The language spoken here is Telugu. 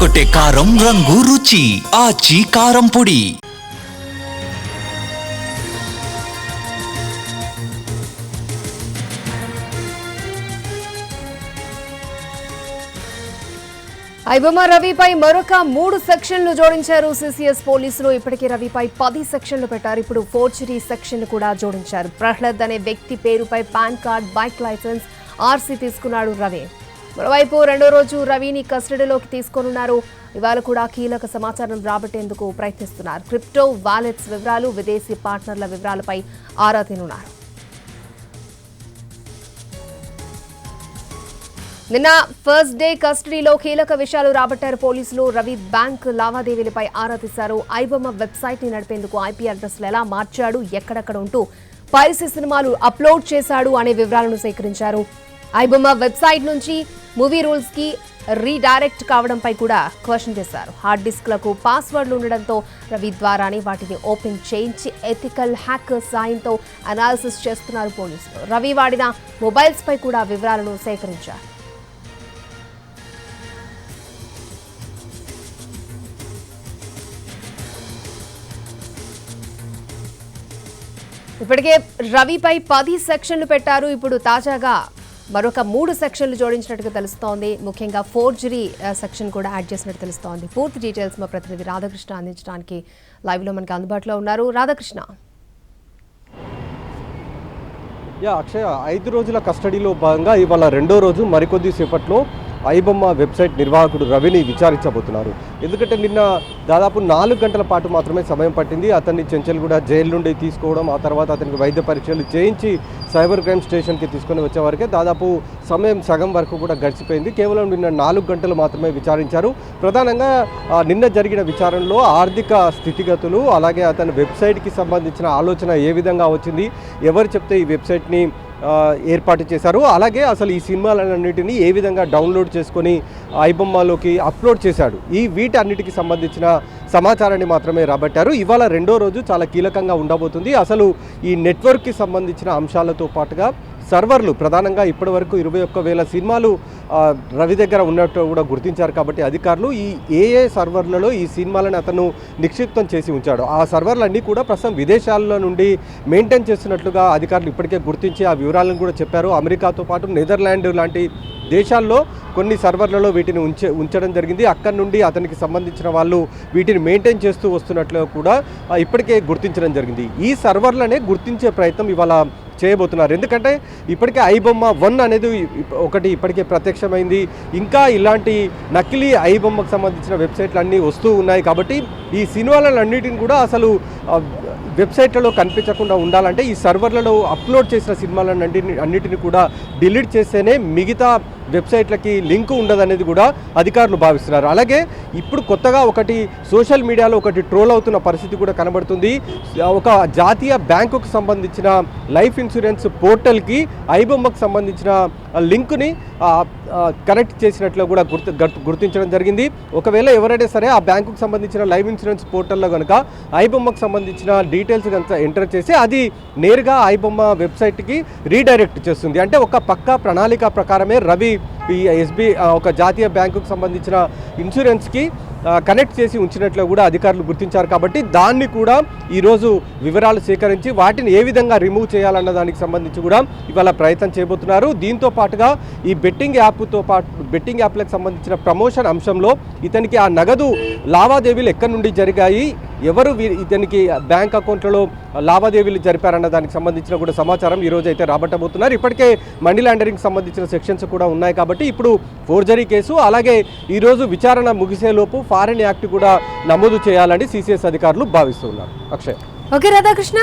కొట్టే కారం రంగు రుచి ఆచి కారం పొడి. ఐబొమ్మ రవిపై మరొక మూడు సెక్షన్లు జోడించారు సిసిఎస్ పోలీసులు. ఇప్పటికే రవిపై పది సెక్షన్లు పెట్టారు. ఇప్పుడు ఫోర్చరీ సెక్షన్ కూడా జోడించారు. ప్రహ్లాద్ అనే వ్యక్తి పేరుపై PAN card bike licence RC తీసుకున్నాడు రవి. మరోవైపు రెండో రోజు రవిని కస్టడీలోకి తీసుకోనున్నారు. ఇవాళ కూడా కీలక సమాచారం రాబట్టేందుకు ప్రయత్నిస్తున్నారు. క్రిప్టో వాలెట్స్ వివరాలు విదేశీ పార్ట్నర్ల వివరాలపై ఆరా తీనున్నారు. నిన్న ఫస్ట్ డే కస్టడీలో కీలక విషయాలు రాబట్టారు పోలీసులు. రవి బ్యాంక్ లావాదేవీలపై ఆరా తీశారు. ఐబొమ్మ వెబ్సైట్ని నడిపేందుకు ఐపీ అడ్రస్లు ఎలా మార్చాడు ఎక్కడెక్కడ ఉంటూ పైరసీ సినిమాలు అప్లోడ్ చేశాడు అనే వివరాలను సేకరించారు. ఐబొమ్మ వెబ్సైట్ నుంచి మూవీ రూల్స్కి రీడైరెక్ట్ కావడంపై కూడా క్వశ్చన్ చేశారు. హార్డ్ డిస్క్లకు పాస్వర్డ్లు ఉండడంతో రవి ద్వారానే వాటిని ఓపెన్ చేయించి ఎథికల్ హ్యాకర్ సాయంతో అనాలిసిస్ చేస్తున్నారు పోలీసులు. రవి వాడిన మొబైల్స్ పై కూడా వివరాలను సేకరించారు. ఇప్పటికే రవిపై పది సెక్షన్లు పెట్టారు. ఇప్పుడు తాజాగా మరొక మూడు సెక్షన్లు జోడించినట్టుగా తెలుస్తోంది. ముఖ్యంగా ఫోర్జరీ సెక్షన్ కూడా యాడ్ చేసినట్టు తెలుస్తోంది. పూర్తి డీటెయిల్స్ మా ప్రతినిధి రాధాకృష్ణ అందించడానికి లైవ్లో మనకి అందుబాటులో ఉన్నారు. రాధాకృష్ణ. యా అక్షయ ఐదు రోజుల కస్టడీలో భాగంగా ఇవాళ రెండో రోజు మరికొద్ది సేపట్లో ఐబొమ్మ వెబ్సైట్ నిర్వాహకుడు రవిని విచారించబోతున్నారు. ఎందుకంటే నిన్న దాదాపు నాలుగు గంటల పాటు మాత్రమే సమయం పట్టింది. అతన్ని చెంచల్గూడ జైలు నుండి తీసుకోవడం ఆ తర్వాత అతనికి వైద్య పరీక్షలు చేయించి సైబర్ క్రైమ్ స్టేషన్కి తీసుకొని వచ్చే వరకే దాదాపు సమయం సగం వరకు కూడా గడిచిపోయింది. కేవలం నిన్న నాలుగు గంటలు మాత్రమే విచారించారు. ప్రధానంగా నిన్న జరిగిన విచారణలో ఆర్థిక స్థితిగతులు అలాగే అతని వెబ్సైట్కి సంబంధించిన ఆలోచన ఏ విధంగా వచ్చింది ఎవరు చెప్తే ఈ వెబ్సైట్ని ఏర్పాటు చేశారు. అలాగే అసలు ఈ సినిమాలన్నిటిని ఏ విధంగా డౌన్లోడ్ చేసుకొని ఐబొమ్మలోకి అప్లోడ్ చేశాడు. ఈ వీటన్నిటికి సంబంధించిన సమాచారాన్ని మాత్రమే రాబట్టారు. ఇవాళ రెండో రోజు చాలా కీలకంగా ఉండబోతుంది. అసలు ఈ నెట్వర్క్కి సంబంధించిన అంశాలతో పాటుగా సర్వర్లు ప్రధానంగా ఇప్పటివరకు ఇరవై ఒక్క వేల సినిమాలు రవి దగ్గర ఉన్నట్టు కూడా గుర్తించారు కాబట్టి అధికారులు ఈ ఏఏ సర్వర్లలో ఈ సినిమాలను అతను నిక్షిప్తం చేసి ఉంచాడు. ఆ సర్వర్లన్నీ కూడా ప్రస్తుతం విదేశాల నుండి మెయింటైన్ చేస్తున్నట్లుగా అధికారులు ఇప్పటికే గుర్తించి ఆ వివరాలను కూడా చెప్పారు. అమెరికాతో పాటు నెదర్లాండ్ లాంటి దేశాల్లో కొన్ని సర్వర్లలో వీటిని ఉంచే ఉంచడం జరిగింది. అక్కడి నుండి అతనికి సంబంధించిన వాళ్ళు వీటిని మెయింటైన్ చేస్తూ వస్తున్నట్లు కూడా ఇప్పటికే గుర్తించడం జరిగింది. ఈ సర్వర్లనే గుర్తించే ప్రయత్నం ఇవాళ చేయబోతున్నారు. ఎందుకంటే ఇప్పటికే ఐబొమ్మ వన్ అనేది ఒకటి ఇప్పటికే ప్రత్యక్షమైంది. ఇంకా ఇలాంటి నకిలీ ఐబొమ్మకు సంబంధించిన వెబ్సైట్లు అన్నీ వస్తూ ఉన్నాయి కాబట్టి ఈ సినిమాలన్నిటిని కూడా అసలు వెబ్సైట్లలో కనిపించకుండా ఉండాలంటే ఈ సర్వర్లలో అప్లోడ్ చేసిన సినిమాలన్నింటిని అన్నిటిని కూడా డిలీట్ చేస్తేనే మిగతా వెబ్సైట్లకి లింక్ ఉండదనేది కూడా అధికారులు భావిస్తున్నారు. అలాగే ఇప్పుడు కొత్తగా ఒకటి సోషల్ మీడియాలో ఒకటి ట్రోల్ అవుతున్న పరిస్థితి కూడా కనబడుతుంది. ఒక జాతీయ బ్యాంకుకు సంబంధించిన లైఫ్ ఇన్సూరెన్స్ పోర్టల్కి ఐబొమ్మకు సంబంధించిన లింక్ని కనెక్ట్ చేసినట్లు కూడా గుర్తు గుర్తించడం జరిగింది. ఒకవేళ ఎవరైనా సరే ఆ బ్యాంకుకు సంబంధించిన లైఫ్ ఇన్సూరెన్స్ పోర్టల్లో కనుక ఐబొమ్మకు సంబంధించిన డీటెయిల్స్ కనుక ఎంటర్ చేసి అది నేరుగా ఐబొమ్మ వెబ్సైట్కి రీడైరెక్ట్ చేస్తుంది. అంటే ఒక పక్కా ప్రణాళిక ప్రకారమే రవి ఈ ఎస్బీ ఒక జాతీయ బ్యాంకుకు సంబంధించిన ఇన్సూరెన్స్కి కనెక్ట్ చేసి ఉంచినట్లు కూడా అధికారులు గుర్తించారు కాబట్టి దాన్ని కూడా ఈరోజు వివరాలు సేకరించి వాటిని ఏ విధంగా రిమూవ్ చేయాలన్న దానికి సంబంధించి కూడా ఇవాళ ప్రయత్నం చేయబోతున్నారు. దీంతో పాటుగా ఈ బెట్టింగ్ యాప్తో పాటు బెట్టింగ్ యాప్లకు సంబంధించిన ప్రమోషన్ అంశంలో ఇతనికి ఆ నగదు లావాదేవీలు ఎక్కడి నుండి జరిగాయి ఎవరు వీ- ఇతనికి బ్యాంక్ అకౌంట్లలో లావాదేవీలు జరిపారన్న దానికి సంబంధించిన కూడా సమాచారం ఈరోజు అయితే రాబట్టబోతున్నారు. ఇప్పటికే మనీ లాండరింగ్ సంబంధించిన సెక్షన్స్ కూడా ఉన్నాయి కాబట్టి ఇప్పుడు ఫోర్జరీ కేసు అలాగే ఈరోజు విచారణ ముగిసేలోపు ఫారెన్ యాక్ట్ కూడా నమోదు చేయాలని సిసిఎస్ అధికారులు భావిస్తున్నారు. అక్షయ్. ఓకే రాధాకృష్ణ.